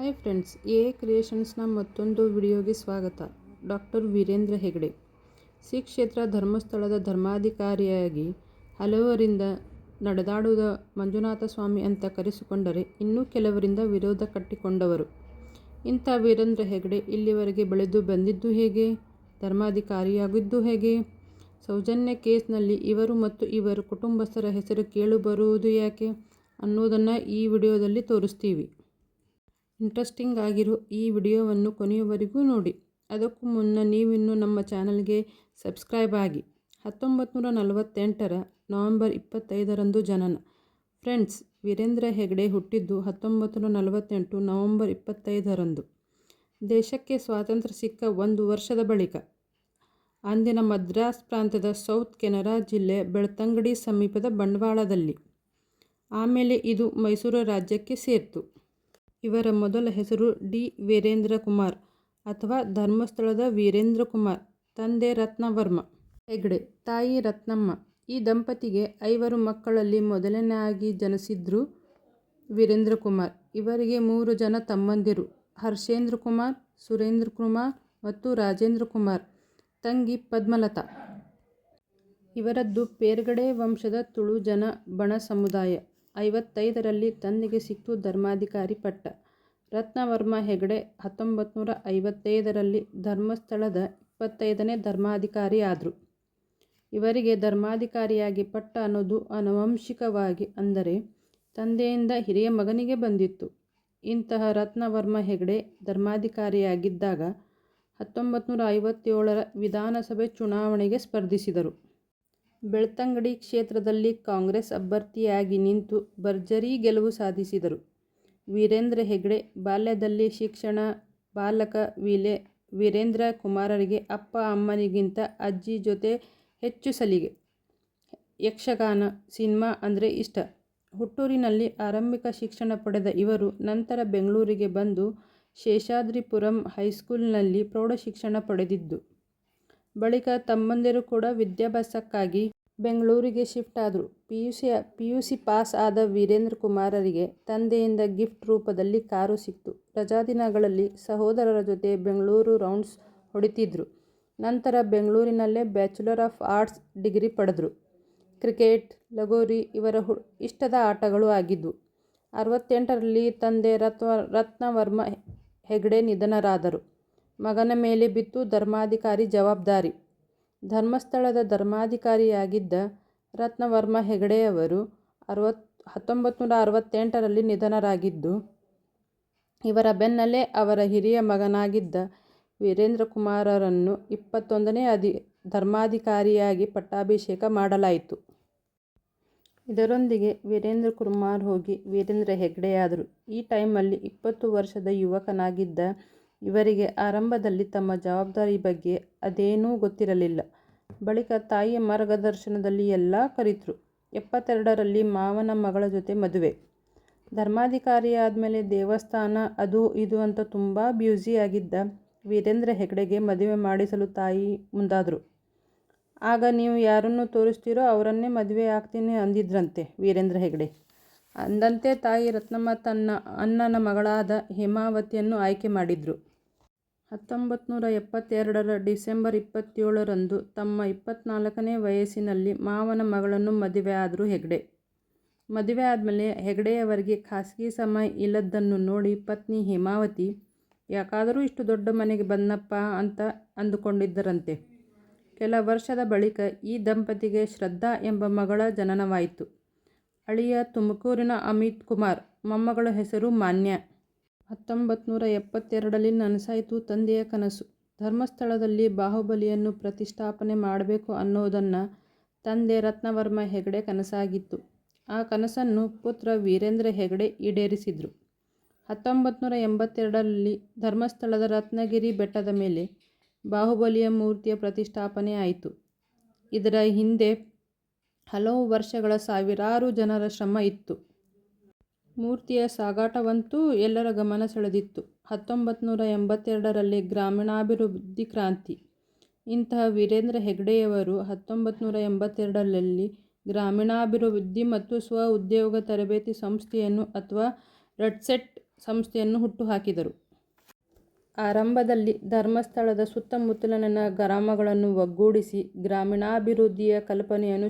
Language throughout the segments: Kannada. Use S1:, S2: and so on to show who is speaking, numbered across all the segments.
S1: ಹಾಯ್ ಫ್ರೆಂಡ್ಸ್ ಎ ಕ್ರಿಯೇಷನ್ಸ್ನ ಮತ್ತೊಂದು ವಿಡಿಯೋಗೆ ಸ್ವಾಗತ. ಡಾಕ್ಟರ್ ವೀರೇಂದ್ರ ಹೆಗಡೆ. ಶ್ರೀ ಕ್ಷೇತ್ರ ಧರ್ಮಸ್ಥಳದ ಧರ್ಮಾಧಿಕಾರಿಯಾಗಿ ಹಲವರಿಂದ ನಡೆದಾಡುವ ಮಂಜುನಾಥ ಸ್ವಾಮಿ ಅಂತ ಕರೆಸಿಕೊಂಡರೆ ಇನ್ನೂ ಕೆಲವರಿಂದ ವಿರೋಧ ಕಟ್ಟಿಕೊಂಡವರು. ಇಂಥ ವೀರೇಂದ್ರ ಹೆಗಡೆ ಇಲ್ಲಿವರೆಗೆ ಬೆಳೆದು ಬಂದಿದ್ದು ಹೇಗೆ? ಧರ್ಮಾಧಿಕಾರಿಯಾಗಿದ್ದು ಹೇಗೆ? ಸೌಜನ್ಯ ಕೇಸ್ನಲ್ಲಿ ಇವರು ಮತ್ತು ಇವರು ಕುಟುಂಬಸ್ಥರ ಹೆಸರು ಕೇಳಿಬರುವುದು ಯಾಕೆ? ಅನ್ನೋದನ್ನು ಈ ವಿಡಿಯೋದಲ್ಲಿ ತೋರಿಸ್ತೀವಿ. ಇಂಟ್ರೆಸ್ಟಿಂಗ್ ಆಗಿರೋ ಈ ವಿಡಿಯೋವನ್ನು ಕೊನೆಯವರೆಗೂ ನೋಡಿ. ಅದಕ್ಕೂ ಮುನ್ನ ನೀವಿನ್ನೂ ನಮ್ಮ ಚಾನಲ್ಗೆ ಸಬ್ಸ್ಕ್ರೈಬ್ ಆಗಿ. ಹತ್ತೊಂಬತ್ತು ನೂರ ನಲವತ್ತೆಂಟರ ನವೆಂಬರ್ ಇಪ್ಪತ್ತೈದರಂದು ಜನನ. ಫ್ರೆಂಡ್ಸ್, ವೀರೇಂದ್ರ ಹೆಗಡೆ ಹುಟ್ಟಿದ್ದು ಹತ್ತೊಂಬತ್ತು ನೂರ ನಲವತ್ತೆಂಟು ನವೆಂಬರ್ ಇಪ್ಪತ್ತೈದರಂದು. ದೇಶಕ್ಕೆ ಸ್ವಾತಂತ್ರ್ಯ ಸಿಕ್ಕ ಒಂದು ವರ್ಷದ ಬಳಿಕ ಅಂದಿನ ಮದ್ರಾಸ್ ಪ್ರಾಂತ್ಯದ ಸೌತ್ ಕೆನರಾ ಜಿಲ್ಲೆ ಬೆಳ್ತಂಗಡಿ ಸಮೀಪದ ಬಂಡವಾಳದಲ್ಲಿ. ಆಮೇಲೆ ಇದು ಮೈಸೂರು ರಾಜ್ಯಕ್ಕೆ ಸೇರಿತು. ಇವರ ಮೊದಲ ಹೆಸರು ಡಿ. ವೀರೇಂದ್ರ ಕುಮಾರ್ ಅಥವಾ ಧರ್ಮಸ್ಥಳದ ವೀರೇಂದ್ರ ಕುಮಾರ್ ತಂದೆ ರತ್ನವರ್ಮ. ಹೆಗ್ಡೆ. ತಾಯಿ ರತ್ನಮ್ಮ. ಈ ದಂಪತಿಗೆ ಐವರು ಮಕ್ಕಳಲ್ಲಿ ಮೊದಲನೆಯಾಗಿ ಜನಿಸಿದ್ರು ವೀರೇಂದ್ರ ಕುಮಾರ್ ಇವರಿಗೆ ಮೂರು ಜನ ತಮ್ಮಂದಿರು. ಹರ್ಷೇಂದ್ರ ಕುಮಾರ್ ಸುರೇಂದ್ರ ಕುಮಾರ್ ಮತ್ತು ರಾಜೇಂದ್ರ ಕುಮಾರ್ ತಂಗಿ ಪದ್ಮಲತಾ. ಇವರದ್ದು ಪೇರ್ಗಡೆ ವಂಶದ ತುಳು ಜನ ಬಣ ಸಮುದಾಯ. ಐವತ್ತೈದರಲ್ಲಿ ತಂದೆಗೆ ಸಿಕ್ತು ಧರ್ಮಾಧಿಕಾರಿ ಪಟ್ಟ. ರತ್ನವರ್ಮ ಹೆಗಡೆ ಹತ್ತೊಂಬತ್ತು ನೂರ ಐವತ್ತೈದರಲ್ಲಿ ಧರ್ಮಸ್ಥಳದ ಇಪ್ಪತ್ತೈದನೇ ಧರ್ಮಾಧಿಕಾರಿಯಾದರು. ಇವರಿಗೆ ಧರ್ಮಾಧಿಕಾರಿಯಾಗಿ ಪಟ್ಟ ಅನ್ನೋದು ಅನುವಂಶಿಕವಾಗಿ ಅಂದರೆ ತಂದೆಯಿಂದ ಹಿರಿಯ ಮಗನಿಗೆ ಬಂದಿತ್ತು. ಇಂತಹ ರತ್ನವರ್ಮ ಹೆಗಡೆ ಧರ್ಮಾಧಿಕಾರಿಯಾಗಿದ್ದಾಗ ಹತ್ತೊಂಬತ್ತು ನೂರ ಐವತ್ತೇಳರ ವಿಧಾನಸಭೆ ಚುನಾವಣೆಗೆ ಸ್ಪರ್ಧಿಸಿದರು. ಬೆಳ್ತಂಗಡಿ ಕ್ಷೇತ್ರದಲ್ಲಿ ಕಾಂಗ್ರೆಸ್ ಅಭ್ಯರ್ಥಿಯಾಗಿ ನಿಂತು ಭರ್ಜರಿ ಗೆಲುವು ಸಾಧಿಸಿದರು. ವೀರೇಂದ್ರ ಹೆಗ್ಡೆ ಬಾಲ್ಯದಲ್ಲಿ ಶಿಕ್ಷಣ ಬಾಲಕ ವೀಲೆ ವೀರೇಂದ್ರ ಕುಮಾರರಿಗೆ ಅಪ್ಪ ಅಮ್ಮನಿಗಿಂತ ಅಜ್ಜಿ ಜೊತೆ ಹೆಚ್ಚು ಸಲಿಗೆ. ಯಕ್ಷಗಾನ ಸಿನಿಮಾ ಅಂದರೆ ಇಷ್ಟ. ಹುಟ್ಟೂರಿನಲ್ಲಿ ಆರಂಭಿಕ ಶಿಕ್ಷಣ ಪಡೆದ ಇವರು ನಂತರ ಬೆಂಗಳೂರಿಗೆ ಬಂದು ಶೇಷಾದ್ರಿಪುರಂ ಹೈಸ್ಕೂಲ್ನಲ್ಲಿ ಪ್ರೌಢಶಿಕ್ಷಣ ಪಡೆದಿದ್ದು. ಬಳಿಕ ತಮ್ಮಂದಿರು ಕೂಡ ವಿದ್ಯಾಭ್ಯಾಸಕ್ಕಾಗಿ ಬೆಂಗಳೂರಿಗೆ ಶಿಫ್ಟ್ ಆದರು. P U C P U C pass ಆದ ವೀರೇಂದ್ರ ಕುಮಾರರಿಗೆ ತಂದೆಯಿಂದ ಗಿಫ್ಟ್ ರೂಪದಲ್ಲಿ ಕಾರು ಸಿಕ್ತು. ರಜಾದಿನಗಳಲ್ಲಿ ಸಹೋದರರ ಜೊತೆ ಬೆಂಗಳೂರು ರೌಂಡ್ಸ್ ಹೊಡಿತಿದ್ರು. ನಂತರ ಬೆಂಗಳೂರಿನಲ್ಲೇ ಬ್ಯಾಚುಲರ್ ಆಫ್ ಆರ್ಟ್ಸ್ ಡಿಗ್ರಿ ಪಡೆದರು. ಕ್ರಿಕೆಟ್, ಲಗೋರಿ ಇವರ ಹು, ಇಷ್ಟದ ಆಟಗಳು ಆಗಿದ್ವು. ಅರವತ್ತೆಂಟರಲ್ಲಿ ತಂದೆ ರತ್ವ, ರತ್ನವರ್ಮ ಹೆಗಡೆ ನಿಧನರಾದರು. ಮಗನ ಮೇಲೆ ಬಿತ್ತು ಧರ್ಮಾಧಿಕಾರಿ ಜವಾಬ್ದಾರಿ. ಧರ್ಮಸ್ಥಳದ ಧರ್ಮಾಧಿಕಾರಿಯಾಗಿದ್ದ ರತ್ನವರ್ಮ ಹೆಗಡೆಯವರು ಅರವತ್ತು ಹತ್ತೊಂಬತ್ತು ನೂರ ಅರವತ್ತೆಂಟರಲ್ಲಿ ನಿಧನರಾಗಿದ್ದು, ಇವರ ಬೆನ್ನಲ್ಲೇ ಅವರ ಹಿರಿಯ ಮಗನಾಗಿದ್ದ ವೀರೇಂದ್ರ ಕುಮಾರರನ್ನು ಇಪ್ಪತ್ತೊಂದನೇ ಅಧಿ, ಧರ್ಮಾಧಿಕಾರಿಯಾಗಿ ಪಟ್ಟಾಭಿಷೇಕ ಮಾಡಲಾಯಿತು. ಇದರೊಂದಿಗೆ ವೀರೇಂದ್ರ ಕುಮಾರ್ ಹೋಗಿ ವೀರೇಂದ್ರ ಹೆಗ್ಡೆಯಾದರು. ಈ ಟೈಮಲ್ಲಿ ಇಪ್ಪತ್ತು ವರ್ಷದ ಯುವಕನಾಗಿದ್ದ ಇವರಿಗೆ ಆರಂಭದಲ್ಲಿ ತಮ್ಮ ಜವಾಬ್ದಾರಿ ಬಗ್ಗೆ ಅದೇನೂ ಗೊತ್ತಿರಲಿಲ್ಲ. ಬಳಿಕ ತಾಯಿಯ ಮಾರ್ಗದರ್ಶನದಲ್ಲಿ ಎಲ್ಲ ಕಲಿತರು. ಎಪ್ಪತ್ತೆರಡರಲ್ಲಿ ಮಾವನ ಮಗಳ ಜೊತೆ ಮದುವೆ. ಧರ್ಮಾಧಿಕಾರಿ ಆದಮೇಲೆ ದೇವಸ್ಥಾನ, ಅದು ಇದು ಅಂತ ತುಂಬ ಆಗಿದ್ದ ವೀರೇಂದ್ರ ಹೆಗ್ಡೆಗೆ ಮದುವೆ ಮಾಡಿಸಲು ತಾಯಿ ಮುಂದಾದರು. ಆಗ ನೀವು ಯಾರನ್ನು ತೋರಿಸ್ತೀರೋ ಅವರನ್ನೇ ಮದುವೆ ಆಗ್ತೀನಿ ಅಂದಿದ್ರಂತೆ ವೀರೇಂದ್ರ ಹೆಗ್ಡೆ. ಅಂದಂತೆ ತಾಯಿ ರತ್ನಮ್ಮ ತನ್ನ ಅಣ್ಣನ ಮಗಳಾದ ಹೇಮಾವತಿಯನ್ನು ಆಯ್ಕೆ ಮಾಡಿದ್ರು. ಹತ್ತೊಂಬತ್ತು ನೂರ ಎಪ್ಪತ್ತೆರಡರ ಡಿಸೆಂಬರ್ ಇಪ್ಪತ್ತೇಳರಂದು ತಮ್ಮ ಇಪ್ಪತ್ನಾಲ್ಕನೇ ವಯಸ್ಸಿನಲ್ಲಿ ಮಾವನ ಮಗಳನ್ನು ಮದುವೆ ಆದರು ಹೆಗ್ಡೆ. ಮದುವೆ ಆದಮೇಲೆ ಹೆಗ್ಡೆಯವರಿಗೆ ಖಾಸಗಿ ಸಮಯ ಇಲ್ಲದ್ದನ್ನು ನೋಡಿ ಪತ್ನಿ ಹೇಮಾವತಿ, ಯಾಕಾದರೂ ಇಷ್ಟು ದೊಡ್ಡ ಮನೆಗೆ ಬಂದಪ್ಪ ಅಂತ ಅಂದುಕೊಂಡಿದ್ದರಂತೆ. ಕೆಲ ವರ್ಷದ ಬಳಿಕ ಈ ದಂಪತಿಗೆ ಶ್ರದ್ಧಾ ಎಂಬ ಮಗಳ ಜನನವಾಯಿತು. ಅಳಿಯ ತುಮಕೂರಿನ ಅಮಿತ್ ಕುಮಾರ್, ಮೊಮ್ಮಗಳ ಹೆಸರು ಮಾನ್ಯ. ಹತ್ತೊಂಬತ್ತು ನೂರ ಎಪ್ಪತ್ತೆರಡರಲ್ಲಿ ನನಸಾಯಿತು ತಂದೆಯ ಕನಸು. ಧರ್ಮಸ್ಥಳದಲ್ಲಿ ಬಾಹುಬಲಿಯನ್ನು ಪ್ರತಿಷ್ಠಾಪನೆ ಮಾಡಬೇಕು ಅನ್ನೋದನ್ನು ತಂದೆ ರತ್ನವರ್ಮ ಹೆಗಡೆ ಕನಸಾಗಿತ್ತು. ಆ ಕನಸನ್ನು ಪುತ್ರ ವೀರೇಂದ್ರ ಹೆಗಡೆ ಈಡೇರಿಸಿದರು. ಹತ್ತೊಂಬತ್ತು ನೂರ ಎಂಬತ್ತೆರಡರಲ್ಲಿ ಧರ್ಮಸ್ಥಳದ ರತ್ನಗಿರಿ ಬೆಟ್ಟದ ಮೇಲೆ ಬಾಹುಬಲಿಯ ಮೂರ್ತಿಯ ಪ್ರತಿಷ್ಠಾಪನೆ ಆಯಿತು. ಇದರ ಹಿಂದೆ ಹಲವು ವರ್ಷಗಳ ಸಾವಿರಾರು ಜನರ ಶ್ರಮ ಇತ್ತು. ಮೂರ್ತಿಯ ಸಾಗಾಟವಂತೂ ಎಲ್ಲರ ಗಮನ ಸೆಳೆದಿತ್ತು. ಹತ್ತೊಂಬತ್ತು ನೂರ ಎಂಬತ್ತೆರಡರಲ್ಲಿ ಗ್ರಾಮೀಣಾಭಿವೃದ್ಧಿ ಕ್ರಾಂತಿ. ಇಂತಹ ವೀರೇಂದ್ರ ಹೆಗ್ಡೆಯವರು ಹತ್ತೊಂಬತ್ತು ನೂರ ಎಂಬತ್ತೆರಡರಲ್ಲಿ ಗ್ರಾಮೀಣಾಭಿವೃದ್ಧಿ ಮತ್ತು ಸ್ವ ಉದ್ಯೋಗ ತರಬೇತಿ ಸಂಸ್ಥೆಯನ್ನು ಅಥವಾ ರಡ್ಸೆಟ್ ಸಂಸ್ಥೆಯನ್ನು ಹುಟ್ಟುಹಾಕಿದರು. ಆರಂಭದಲ್ಲಿ ಧರ್ಮಸ್ಥಳದ ಸುತ್ತಮುತ್ತಲಿನ ಗ್ರಾಮಗಳನ್ನು ಒಗ್ಗೂಡಿಸಿ ಗ್ರಾಮೀಣಾಭಿವೃದ್ಧಿಯ ಕಲ್ಪನೆಯನ್ನು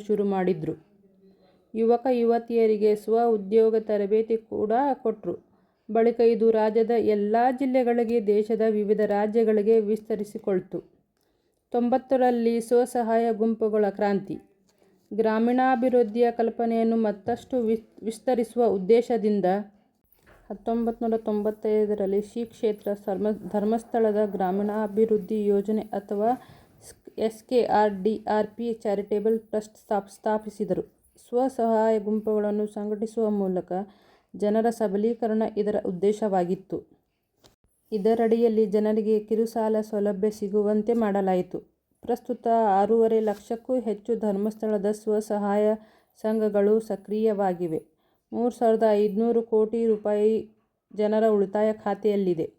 S1: ಶುರುಮಾಡಿದ್ರು. ಯುವಕ-ಯುವತಿಯರಿಗೆ ಸ್ವ-ಉದ್ಯೋಗ ತರಬೇತಿ ಕೂಡ ಕೊಟ್ಟರು ಬಳಿಕ ಇದು ರಾಜ್ಯದ ಎಲ್ಲ ಜಿಲ್ಲೆಗಳಿಗೆ, ದೇಶದ ವಿವಿಧ ರಾಜ್ಯಗಳಿಗೆ ವಿಸ್ತರಿಸಿಕೊಳ್ತು. ತೊಂಬತ್ತರಲ್ಲಿ ಸ್ವಸಹಾಯ ಗುಂಪುಗಳ ಕ್ರಾಂತಿ. ಗ್ರಾಮೀಣಾಭಿವೃದ್ಧಿಯ ಕಲ್ಪನೆಯನ್ನು ಮತ್ತಷ್ಟು ವಿಸ್ತರಿಸುವ ಉದ್ದೇಶದಿಂದ ಹತ್ತೊಂಬತ್ನೂರ ತೊಂಬತ್ತೈದರಲ್ಲಿ ಶ್ರೀ ಕ್ಷೇತ್ರ ಧರ್ಮಸ್ಥಳದ ಗ್ರಾಮೀಣಾಭಿವೃದ್ಧಿ ಯೋಜನೆ ಅಥವಾ S K R D R P charitable trust ಸ್ಥಾಪ್ ಸ್ಥಾಪಿಸಿದರು. ಸ್ವ-ಸಹಾಯ ಗುಂಪುಗಳನ್ನು ಸಂಘಟಿಸುವ ಮೂಲಕ ಜನರ ಸಬಲೀಕರಣ ಇದರ ಉದ್ದೇಶವಾಗಿತ್ತು. ಇದರಡಿಯಲ್ಲಿ ಜನರಿಗೆ ಕಿರುಸಾಲ ಸೌಲಭ್ಯ ಸಿಗುವಂತೆ ಮಾಡಲಾಯಿತು. ಪ್ರಸ್ತುತ ಆರೂವರೆ ಲಕ್ಷಕ್ಕೂ ಹೆಚ್ಚು ಧರ್ಮಸ್ಥಳದ ಸ್ವ-ಸಹಾಯ ಸಂಘಗಳು ಸಕ್ರಿಯವಾಗಿವೆ. ಮೂರು ಸಾವಿರದ ಐನೂರು ಕೋಟಿ ರೂಪಾಯಿ ಜನರ ಉಳಿತಾಯ ಖಾತೆಯಲ್ಲಿದೆ.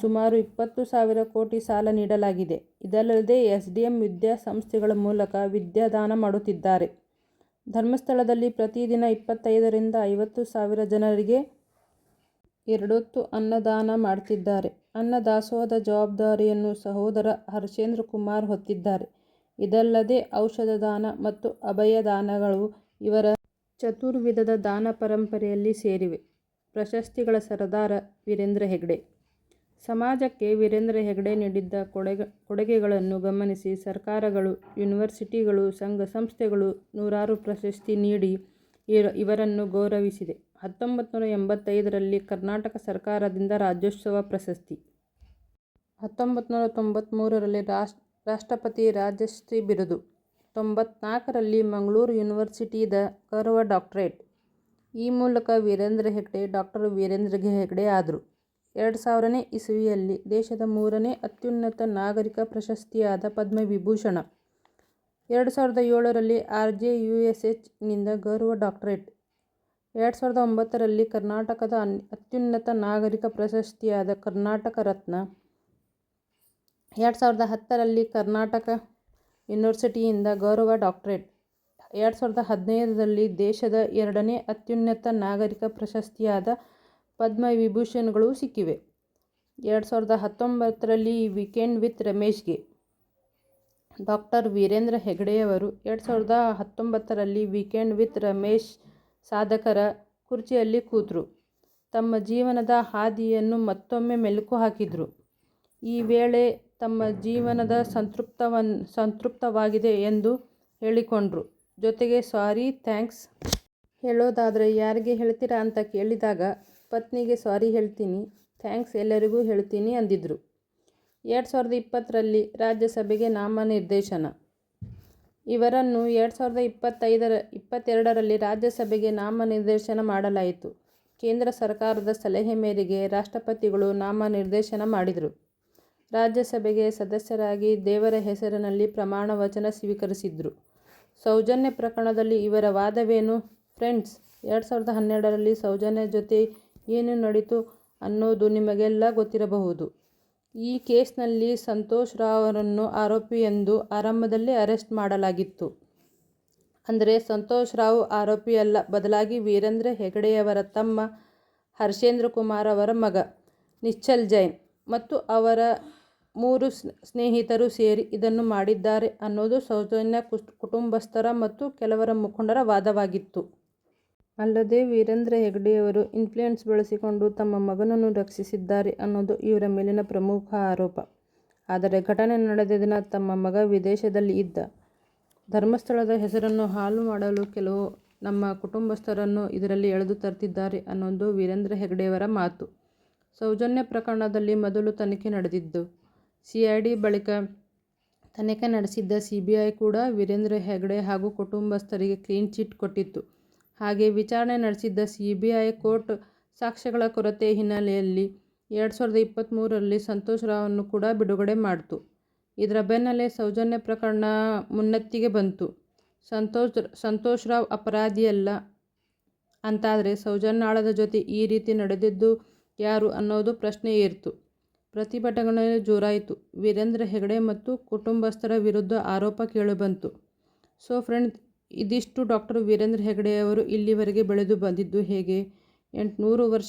S1: ಸುಮಾರು ಇಪ್ಪತ್ತು ಸಾವಿರ ಕೋಟಿ ಸಾಲ ನೀಡಲಾಗಿದೆ. ಇದಲ್ಲದೆ ಎಸ್ಡಿಎಂ ವಿದ್ಯಾಸಂಸ್ಥೆಗಳ ಮೂಲಕ ವಿದ್ಯಾದಾನ ಮಾಡುತ್ತಿದ್ದಾರೆ. ಧರ್ಮಸ್ಥಳದಲ್ಲಿ ಪ್ರತಿದಿನ ಇಪ್ಪತ್ತೈದರಿಂದ ಐವತ್ತು ಸಾವಿರ ಜನರಿಗೆ ಎರಡೊತ್ತು ಅನ್ನದಾನ ಮಾಡ್ತಿದ್ದಾರೆ. ಅನ್ನದಾಸೋಹದ ಜವಾಬ್ದಾರಿಯನ್ನು ಸಹೋದರ ಹರ್ಷೇಂದ್ರ ಕುಮಾರ್ ಹೊತ್ತಿದ್ದಾರೆ. ಇದಲ್ಲದೆ ಔಷಧ ದಾನ ಮತ್ತು ಅಭಯದಾನಗಳು ಇವರ ಚತುರ್ವಿಧದ ದಾನ ಪರಂಪರೆಯಲ್ಲಿ ಸೇರಿವೆ. ಪ್ರಶಸ್ತಿಗಳ ಸರದಾರ ವೀರೇಂದ್ರ ಹೆಗ್ಗಡೆ. ಸಮಾಜಕ್ಕೆ ವೀರೇಂದ್ರ ಹೆಗ್ಡೆ ನೀಡಿದ್ದ ಕೊಡೆಗ ಕೊಡುಗೆಗಳನ್ನು ಗಮನಿಸಿ ಸರ್ಕಾರಗಳು, ಯೂನಿವರ್ಸಿಟಿಗಳು, ಸಂಘ-ಸಂಸ್ಥೆಗಳು ನೂರಾರು ಪ್ರಶಸ್ತಿ ನೀಡಿ ಇವರನ್ನು ಗೌರವಿಸಿದೆ. ಹತ್ತೊಂಬತ್ತುನೂರ ಎಂಬತ್ತೈದರಲ್ಲಿ ಕರ್ನಾಟಕ ಸರ್ಕಾರದಿಂದ ರಾಜ್ಯೋತ್ಸವ ಪ್ರಶಸ್ತಿ. ಹತ್ತೊಂಬತ್ತುನೂರ ರಾಷ್ಟ್ರ ರಾಷ್ಟ್ರಪತಿ ರಾಜಶ್ರೀ ಬಿರುದು. ತೊಂಬತ್ನಾಲ್ಕರಲ್ಲಿ ಮಂಗಳೂರು ಯೂನಿವರ್ಸಿಟಿದ ಗೌರವ ಡಾಕ್ಟರೇಟ್. ಈ ಮೂಲಕ ವೀರೇಂದ್ರ ಹೆಗ್ಡೆ ಡಾಕ್ಟರ್ ವೀರೇಂದ್ರ ಹೆಗ್ಡೆ ಆದ್ರು. ಎರಡು ಸಾವಿರನೇ ಇಸವಿಯಲ್ಲಿ ದೇಶದ ಮೂರನೇ ಅತ್ಯುನ್ನತ ನಾಗರಿಕ ಪ್ರಶಸ್ತಿಯಾದ ಪದ್ಮವಿಭೂಷಣ. ಎರಡು ಸಾವಿರದ ಏಳರಲ್ಲಿ ಆರ್ ಜೆ ಯು ಎಸ್ ಎಚ್ನಿಂದ ಗೌರವ ಡಾಕ್ಟರೇಟ್. ಎರಡು ಸಾವಿರದ ಒಂಬತ್ತರಲ್ಲಿ ಕರ್ನಾಟಕದ ಅತ್ಯುನ್ನತ ನಾಗರಿಕ ಪ್ರಶಸ್ತಿಯಾದ ಕರ್ನಾಟಕ ರತ್ನ. ಎರಡು ಸಾವಿರದ ಹತ್ತರಲ್ಲಿ ಕರ್ನಾಟಕ ಯೂನಿವರ್ಸಿಟಿಯಿಂದ ಗೌರವ ಡಾಕ್ಟರೇಟ್. ಎರಡು ಸಾವಿರದ ಹದಿನೈದರಲ್ಲಿ ದೇಶದ ಎರಡನೇ ಅತ್ಯುನ್ನತ ನಾಗರಿಕ ಪ್ರಶಸ್ತಿಯಾದ ಪದ್ಮವಿಭೂಷಣಗಳು ಸಿಕ್ಕಿವೆ. ಎರಡು ಸಾವಿರದ ಹತ್ತೊಂಬತ್ತರಲ್ಲಿ ವೀಕೆಂಡ್ ವಿತ್ ರಮೇಶ್ಗೆ ಡಾಕ್ಟರ್ ವೀರೇಂದ್ರ ಹೆಗಡೆಯವರು ಎರಡು ಸಾವಿರದ ಹತ್ತೊಂಬತ್ತರಲ್ಲಿ ವೀಕೆಂಡ್ ವಿತ್ ರಮೇಶ್ ಸಾಧಕರ ಕುರ್ಚಿಯಲ್ಲಿ ಕೂತರು ತಮ್ಮ ಜೀವನದ ಹಾದಿಯನ್ನು ಮತ್ತೊಮ್ಮೆ ಮೆಲುಕು ಹಾಕಿದರು ಈ ವೇಳೆ ತಮ್ಮ ಜೀವನದ ಸಂತೃಪ್ತವನ್ ಸಂತೃಪ್ತವಾಗಿದೆ ಎಂದು ಹೇಳಿಕೊಂಡ್ರು. ಜೊತೆಗೆ ಸಾರಿ, ಥ್ಯಾಂಕ್ಸ್ ಹೇಳೋದಾದರೆ ಯಾರಿಗೆ ಹೇಳ್ತೀರಾ ಅಂತ ಕೇಳಿದಾಗ ಪತ್ನಿಗೆ ಸಾರಿ ಹೇಳ್ತೀನಿ, ಥ್ಯಾಂಕ್ಸ್ ಎಲ್ಲರಿಗೂ ಹೇಳ್ತೀನಿ ಅಂದಿದ್ರು. ಎರಡು ಸಾವಿರದ ಇಪ್ಪತ್ತರಲ್ಲಿ ರಾಜ್ಯಸಭೆಗೆ ನಾಮನಿರ್ದೇಶನ. ಇವರನ್ನು ಎರಡು ಸಾವಿರದ ಇಪ್ಪತ್ತೈದರ ಇಪ್ಪತ್ತೆರಡರಲ್ಲಿ ರಾಜ್ಯಸಭೆಗೆ ನಾಮನಿರ್ದೇಶನ ಮಾಡಲಾಯಿತು. ಕೇಂದ್ರ ಸರ್ಕಾರದ ಸಲಹೆ ಮೇರೆಗೆ ರಾಷ್ಟ್ರಪತಿಗಳು ನಾಮನಿರ್ದೇಶನ ಮಾಡಿದರು ರಾಜ್ಯಸಭೆಗೆ ಸದಸ್ಯರಾಗಿ ದೇವರ ಹೆಸರಿನಲ್ಲಿ ಪ್ರಮಾಣ ವಚನ ಸ್ವೀಕರಿಸಿದ್ರು. ಸೌಜನ್ಯ ಪ್ರಕರಣದಲ್ಲಿ ಇವರ ವಾದವೇನು ಫ್ರೆಂಡ್ಸ್ ಎರಡು ಸಾವಿರದ ಹನ್ನೆರಡರಲ್ಲಿ ಸೌಜನ್ಯ ಜೊತೆ ಏನು ನಡೀತು ಅನ್ನೋದು ನಿಮಗೆಲ್ಲ ಗೊತ್ತಿರಬಹುದು. ಈ ಕೇಸ್ನಲ್ಲಿ ಸಂತೋಷ್ ರಾವ್ ಅವರನ್ನು ಆರೋಪಿ ಎಂದು ಆರಂಭದಲ್ಲಿ ಅರೆಸ್ಟ್ ಮಾಡಲಾಗಿತ್ತು. ಅಂದರೆ ಸಂತೋಷ್ ರಾವ್ ಆರೋಪಿಯಲ್ಲ, ಬದಲಾಗಿ ವೀರೇಂದ್ರ ಹೆಗಡೆಯವರ ತಮ್ಮ ಹರ್ಷೇಂದ್ರ ಕುಮಾರ್ ಅವರ ಮಗ ನಿಶ್ಚಲ್ ಜೈನ್ ಮತ್ತು ಅವರ ಮೂರು ಸ್ನೇಹಿತರು ಸೇರಿ ಇದನ್ನು ಮಾಡಿದ್ದಾರೆ ಅನ್ನೋದು ಸೌಜನ್ಯ ಕುಟುಂಬಸ್ಥರ ಮತ್ತು ಕೆಲವರ ಮುಖಂಡರ ವಾದವಾಗಿತ್ತು. ಅಲ್ಲದೆ ವೀರೇಂದ್ರ ಹೆಗ್ಗಡೆಯವರು ಇನ್ಫ್ಲುಯೆನ್ಸ್ ಬಳಸಿಕೊಂಡು ತಮ್ಮ ಮಗನನ್ನು ರಕ್ಷಿಸಿದ್ದಾರೆ ಅನ್ನೋದು ಇವರ ಮೇಲಿನ ಪ್ರಮುಖ ಆರೋಪ. ಆದರೆ ಘಟನೆ ನಡೆದ ದಿನ ತಮ್ಮ ಮಗ ವಿದೇಶದಲ್ಲಿ ಇದ್ದ. ಧರ್ಮಸ್ಥಳದ ಹೆಸರನ್ನು ಹಾಳು ಮಾಡಲು ಕೆಲವು ನಮ್ಮ ಕುಟುಂಬಸ್ಥರನ್ನು ಇದರಲ್ಲಿ ಎಳೆದು ತರ್ತಿದ್ದಾರೆ ಅನ್ನೋದು ವೀರೇಂದ್ರ ಹೆಗ್ಗಡೆಯವರ ಮಾತು. ಸೌಜನ್ಯ ಪ್ರಕರಣದಲ್ಲಿ ಮೊದಲು ತನಿಖೆ ನಡೆದಿದ್ದು ಸಿಐಡಿ, ಬಳಿಕ ತನಿಖೆ ನಡೆಸಿದ್ದ ಸಿಬಿಐ ಕೂಡ ವೀರೇಂದ್ರ ಹೆಗ್ಗಡೆ ಹಾಗೂ ಕುಟುಂಬಸ್ಥರಿಗೆ ಕ್ಲೀನ್ ಚಿಟ್ ಕೊಟ್ಟಿತ್ತು. ಹಾಗೆ ವಿಚಾರಣೆ ನಡೆಸಿದ್ದ ಸಿಬಿಐ ಕೋರ್ಟ್ ಸಾಕ್ಷ್ಯಗಳ ಕೊರತೆ ಹಿನ್ನೆಲೆಯಲ್ಲಿ ಎರಡು ಸಾವಿರದ ಇಪ್ಪತ್ತ್ಮೂರರಲ್ಲಿ ಸಂತೋಷ್ ರಾವನ್ನು ಕೂಡ ಬಿಡುಗಡೆ ಮಾಡಿತು ಇದರ ಬೆನ್ನಲ್ಲೇ ಸೌಜನ್ಯ ಪ್ರಕರಣ ಮುನ್ನೆತ್ತಿಗೆ ಬಂತು. ಸಂತೋಷ್ ಸಂತೋಷ್ ರಾವ್ ಅಪರಾಧಿಯಲ್ಲ ಅಂತಾದರೆ ಸೌಜನ್ಯಾಳದ ಜೊತೆ ಈ ರೀತಿ ನಡೆದಿದ್ದು ಯಾರು ಅನ್ನೋದು ಪ್ರಶ್ನೆ ಏರ್ತು. ಪ್ರತಿಭಟನೆ ಜೋರಾಯಿತು ವೀರೇಂದ್ರ ಹೆಗಡೆ ಮತ್ತು ಕುಟುಂಬಸ್ಥರ ವಿರುದ್ಧ ಆರೋಪ ಕೇಳಿಬಂತು. ಸೊ ಫ್ರೆಂಡ್ಸ್ ಇದಿಷ್ಟು ಡಾಕ್ಟರ್ ವೀರೇಂದ್ರ ಹೆಗ್ಗಡೆಯವರು ಇಲ್ಲಿವರೆಗೆ ಬೆಳೆದು ಬಂದಿದ್ದು ಹೇಗೆ. ಎಂಟುನೂರು ವರ್ಷ